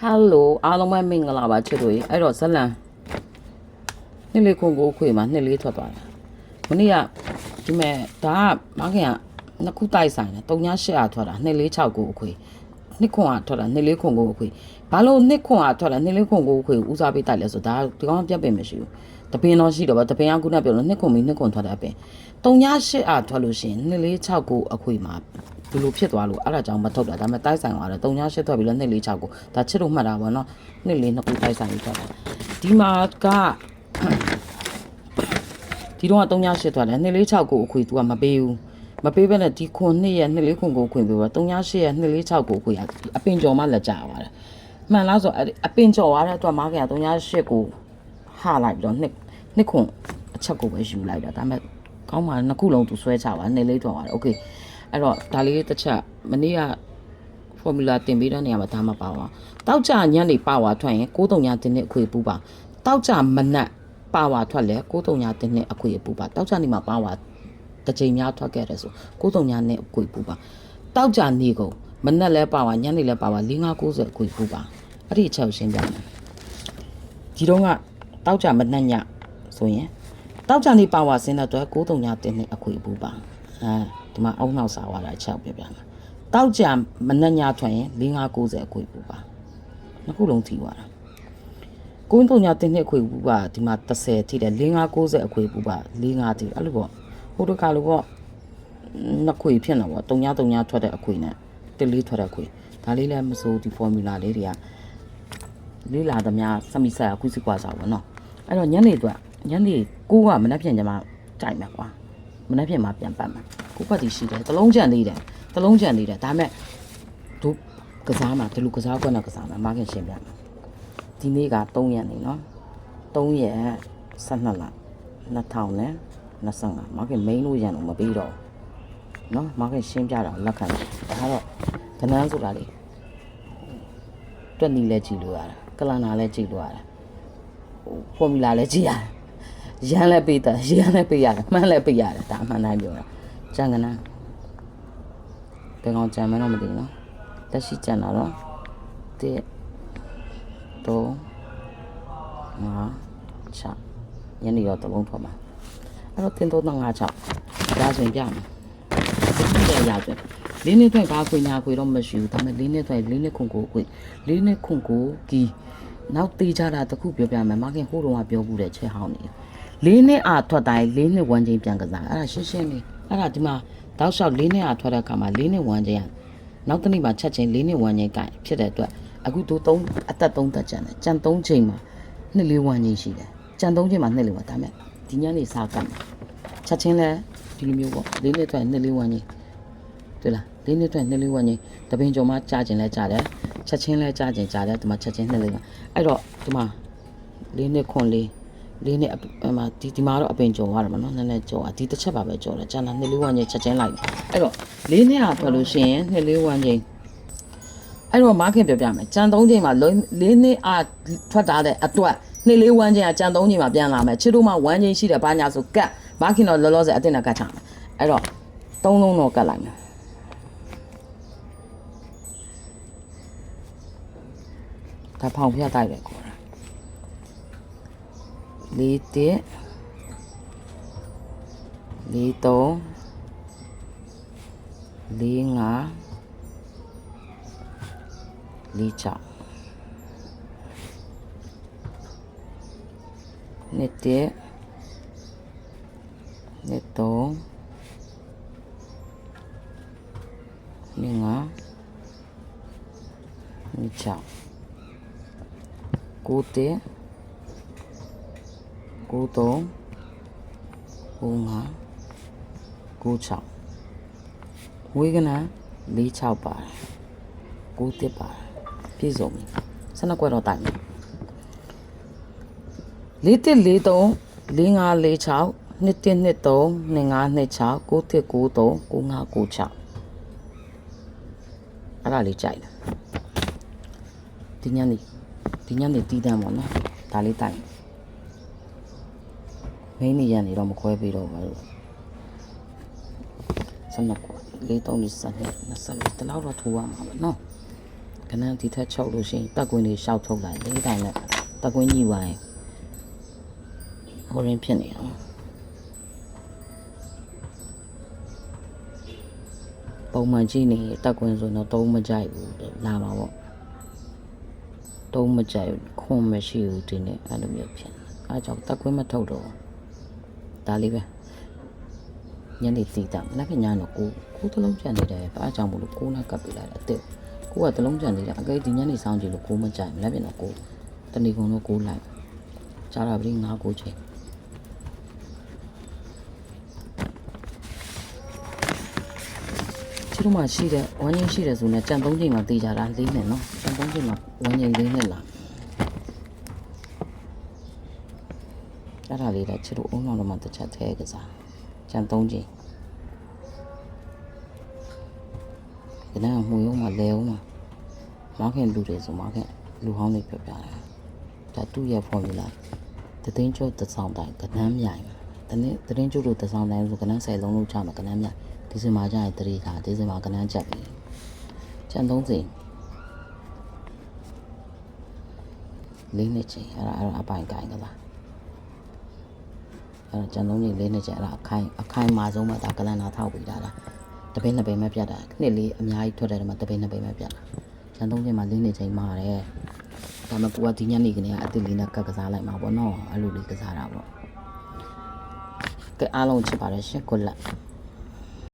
ဟယ်လိုအားလုံးပဲမင်္ဂလာပါချစ်တို့ရေအဲ့တော့ဇလန်နှစ်လေးခုကိုခွေမှာနှစ်လေးထွက်သွားတာမနေ့ကဒီမဲ့ဒါကမခင်ကနှစ်ခုတိုက်ဆိုင်တယ်3ည8အားထွက်တာနှစ်လေး6ကိုအခွေနှစ်ခွန်အားထွက်တာနှစ်လေးခွန်ကိုအခွေဘာလို့နှစ်ခွန်အားထွက်တာနှစ်လေးခွန်ကိုအခွေဦးစားပေးတိုက်လဲဆိုဒါဒီကောင်ကပြတ်ပင်မရှိဘူးတပင်တော့ရှိတော့ဗောတပင်ကခုနပြောလို့နှစ်ခွန်ပြီးနှစ်ခွန်ထွက်တာပင်3ည8အားထွက်လို့ရှိရင်နှစ်လေး6ကိုအခွေမှာ ဒီလိုဖြစ်သွားလို့အဲ့ဒါကြောင့်မထုတ်တာဒါပေမဲ့တိုက်ဆိုင်သွားတယ်3ည8ထွက်ပြီးတော့2 4 6ကိုဒါချစ်လို့မှတ်တာပေါ့နော်2 4 2ခုတိုက်ဆိုင်ပြီးထွက်တာဒီမှာကဒီတော့က3ည8ထွက်တယ်2 4 6ကိုအခွေ तू ကမပေးဘူးမပေးဘဲနဲ့ဒီခွန်နှစ်ရဲ့2 4ခွန်ကိုခွင်ပေးပါ3ည8ရဲ့2 4 6ကိုအခွေအပင်ကျော်မှလက်ကြပါတယ်မှန်လားဆိုအဲ့အပင်ကျော်သွားတဲ့အတွက်မားက3ည8ကိုဟာလိုက်ပြီးတော့နှစ်နှစ်ခွန်အချက်ကိုပဲယူလိုက်တာဒါပေမဲ့ကောင်းပါနှစ်ခုလုံးသူဆွဲချပါနေလေးထွက်သွားတယ်โอเค အဲ့တော့ဒါလေးတစ်ချက်မနေ့က formula တင်ပေးတဲ့နေရာမှာဒါမှပါပါတောက်ကြညနေပါဝါထွက်ရင်6တုံညာတင်းနဲ့အခွေပူပါတောက်ကြမနက်ပါဝါထွက်လဲ6တုံညာတင်းနဲ့အခွေပူပါတောက်ကြနေမှာပါဝါတစ်ချိန်များထွက်ခဲ့တယ်ဆို6တုံညာနဲ့အခွေပူပါတောက်ကြနေကုန်မနက်လဲပါဝါညနေလဲပါဝါ4 5 90အခွေပူပါအဲ့ဒီအချက်ကိုရှင်းပြမယ်ဒီတော့ကတောက်ကြမနက်ညဆိုရင်တောက်ကြနေပါဝါဆင်းတဲ့အတွက်6တုံညာတင်းနဲ့အခွေပူပါအဲ ဒီမှာအောက်နောက်စာဝါတာအချက်ကိုပြပြမယ်တောက်ကြမနှက်ညထွက်ရင်၄990အခွေပူပါနှစ်ခုလုံးထီသွားတာကိုင်းတုံညာတင်းနှစ်အခွေပူပါဒီမှာ30ထိတယ်၄990အခွေပူပါ၄5ထိအဲ့လိုပေါ့ဟိုတကလိုပေါ့နှစ်ခွေဖြစ်နေပေါ့တုံညာတုံညာထွက်တဲ့အခွေနဲ့တစ်လေးထွက်တဲ့အခွေဒါလေးလည်းမစိုးဒီ formula လေးတွေကလေးလာသမျှစမီဆက်အခုစစ်ကွာစားပေါ့နော်အဲ့တော့ညနေတော့ညနေကိုကမနှက်ဖြန်ကြမှာကြိုက်မှာကွာ မနှက်ဖြန်မှာပြန်ပတ်မှာကိုပတ်တီရှိတယ်တလုံးကြံသေးတယ်တလုံးကြံနေတယ်ဒါပေမဲ့တို့ကစားမှာဒီလိုကစားကွက်နဲ့ကစားမှာမခင်ရှင်းပြမယ်ဒီနေ့က3ရက်နေနော်3ရက်12လ2000နဲ့25မခင် main လို့ရန်တော့မပြီးတော့ဘူးနော်မခင်ရှင်းပြတာကိုလက်ခံတယ်ဒါကတော့ကနန်းဆိုတာလေတွက်နီလဲကြည့်လို့ရတယ်ကလန်နာလဲကြည့်လို့ရတယ်ဟိုဖော်မူလာလဲကြည့်ရတယ် ရန်လဲပေးတယ်ရန်လဲပေးရတယ်မှန်းလဲပေးရတယ်ဒါအမှန်တိုင်းပြောတာကြံကနန်းဘယ်ကောင်ကြံမလို့မသိဘူးနော်လက်ရှိကြံတာတော့1 3 5 6ညနေရောတစ်လုံးထွက်မှာအဲ့တော့တင်တော့5 6ဒါဆိုရင်ပြမယ်ဒီရရတယ်လေးနှစ်ထွက်ဘာခွေညာခွေတော့မရှိဘူးဒါပေမဲ့လေးနှစ်ထွက်လေးနှစ်ခွန်ကိုခွေလေးနှစ်ခွန်ကိုကီနောက်သေးကြတာတခုပြောပြမယ်မခင်ဟိုးတော့ကပြောဘူးတဲ့ချက်ဟောင်းနေ လေးနှစ်အာထွက်တိုင်းလေးနှစ်ဝမ်းချင်းပြန်ကစားအဲ့ဒါရှင်းရှင်းလေးအဲ့ဒါဒီမှာတောက်လျှောက်လေးနှစ်အာထွက်တဲ့အခါမှာလေးနှစ်ဝမ်းချင်းနောက်တစ်နေ့မှာချက်ချင်းလေးနှစ်ဝမ်းချင်းကင်ဖြစ်တဲ့အတွက်အခုတို့သုံးအသက်သုံးသက်ကြံတယ်ကြံသုံးချိန်မှာနှစ်လေးဝမ်းချင်းရှိတယ်ကြံသုံးချိန်မှာနှစ်လေးဝမ်းဒါပေမဲ့ဒီညနေစားကတ်မှာချက်ချင်းလဲဒီလိုမျိုးပေါ့လေးနှစ်ထွက်နှစ်လေးဝမ်းချင်းတွေ့လားလေးနှစ်အတွက်နှစ်လေးဝန်းကြီးတပင်ကျော်မှကြာကျင်လဲကြာတယ်ချက်ချင်းလဲကြာကျင်ကြာတယ်ဒီမှာချက်ချင်းနှစ်လေးကအဲ့တော့ဒီမှာလေးနှစ်ခွန်လေး လေးနှစ်အမဒီဒီမှာတော့အပင်ကျော်သွားတယ်မနော်နည်းနည်းကျော်อ่ะဒီတစ်ချက်ပါပဲကျော်တယ်ကျန်တာနှစ်လေးဝန်းကြီးချက်ချင်းလိုက်အဲ့တော့လေးနှစ်ဟာထွက်လို့ရှိရင်နှစ်လေးဝန်းကြီးအဲ့တော့မားခင်ပြောပြမယ်ကြံသုံးချိန်မှာလေးနှစ်အားထွက်တာတဲ့အတွက်နှစ်လေးဝန်းချင်းကကြံသုံးချိန်မှာပြန်လာမယ်ချစ်တို့မှဝန်းချင်းရှိတယ်ဘာညာဆိုကတ်မားခင်တော့လောလောဆယ်အတင်နဲ့ကတ်ချမယ်အဲ့တော့သုံးလုံးတော့ကတ်လိုက်မယ်ဒါဖောင်ဖျက်တိုက်တယ်ခေါ် lý tiết. Lý tố. Lý ngã lý trọng. Nét tiết. Nét tố. Lý ngã lý trọng. Cú tiết. 93 95 96ဝေကနာ46ပါတယ်9တစ်ပါတယ်ပြည့်စုံပြီ12ကွက်တော့တိုင်ပြီ4143 4546 2123 2526 9193 9596အဲ့ဒါလေးကြိုက်တယ်ဒီညနေဒီညနေတီးတန်းပေါ့နော်ဒါလေးတိုင် မင်းနေရနေတော့မခွဲပြီးတော့ပါလို့ဆနကွက်လေးတုံးလေးစက်နှစ်နှစ်စက်လေးတလောက်တော့ထိုးရမှာပဲနော်ကနန်းဒီထက်ချုပ်လို့ရှိရင်တက်ကွင်းလေးရှောက်ထုတ်လိုက်လေးတိုင်းနဲ့တက်ကွင်းညှိပါရင်ဟိုရင်းဖြစ်နေအောင်ပုံမှန်ကြည့်နေတက်ကွင်းဆိုတော့တုံးမကြိုက်ဘူးလာမှာပေါ့တုံးမကြိုက်ခွန်မရှိဘူးဒီနေ့အဲ့လိုမျိုးဖြစ်အဲကြောင့်တက်ကွင်းမထုတ်တော့ ဒါလေးပဲညနေစီတာမနက်ဖြန်ညတော့ကိုကိုတလုံးကြံနေတယ်ဘာကြောင့်မလို့ကိုနဲ့ကပ်ပြလိုက်တယ်အစ်စ်ကိုကတလုံးကြံနေတယ်အကဲဒီညနေဆောင်ကြည့်လို့ကိုမကြိုက်မနက်ဖြန်တော့ကိုတဏီကုံတော့ကိုလိုက်ကြားတာပြီငါကိုချိန်ချီတို့မှရှိတဲ့ဝမ်းချင်းရှိတဲ့ဆိုနဲ့ကြံသုံးချိန်မှတေးကြတာလေးနဲ့နော်ကြံသုံးချိန်မှဝမ်းချင်းလေးနဲ့လာ အဲ့ဒါလေးတော့ချီတို့အုံနောက်တော့မှတစ်ချက်သေးကစားကြံသုံးချိန်ဒီနေ့မှူရုံးမှာလဲအောင်မှာမောင်ခင်လူတွေဆိုမောင်ခင်လူဟောင်းတွေပြပြတယ်ဒါသူ့ရဲ့ formula တသိန်းကျော်တစ်ဆောင်တိုင်းကနန်းမြိုင်တနေ့တရင်ကျော်တို့တစ်ဆောင်တိုင်းဆိုကနန်း10လုံးလုံးချမှာကနန်းမြိုင်ဒီစင်မှာကျရင်တရေခါဒီစင်မှာကနန်းချက်ပြီကျန်သုံးစိန်လေးနှစ်ချင်းအဲ့ဒါအဲ့ဒါအပိုင်ကိုင်းကလား အဲ့ဒါကျန်သုံးချိန်လေးနှစ်ချင်းအဲ့ဒါအခိုင်အခိုင်မာဆုံးမှဒါကလန်နာထောက်ပြီးတာလားတပင်းနှစ်ပင်မဲ့ပြတ်တာနှစ်လေးအများကြီးထွက်တယ်ဒီမှာတပင်းနှစ်ပင်မဲ့ပြတ်တာကျန်သုံးချိန်မှာလေးနှစ်ချိန်မာတယ်ဒါမှကိုကဒီညနေကနေအစ်စ်လေးနဲ့ကတ်ကစားလိုက်မှာပေါ့နော်အဲ့လိုလေးကစားတာပေါ့ကဲအားလုံးချစ်ပါတယ်ရှင်ကိုလက်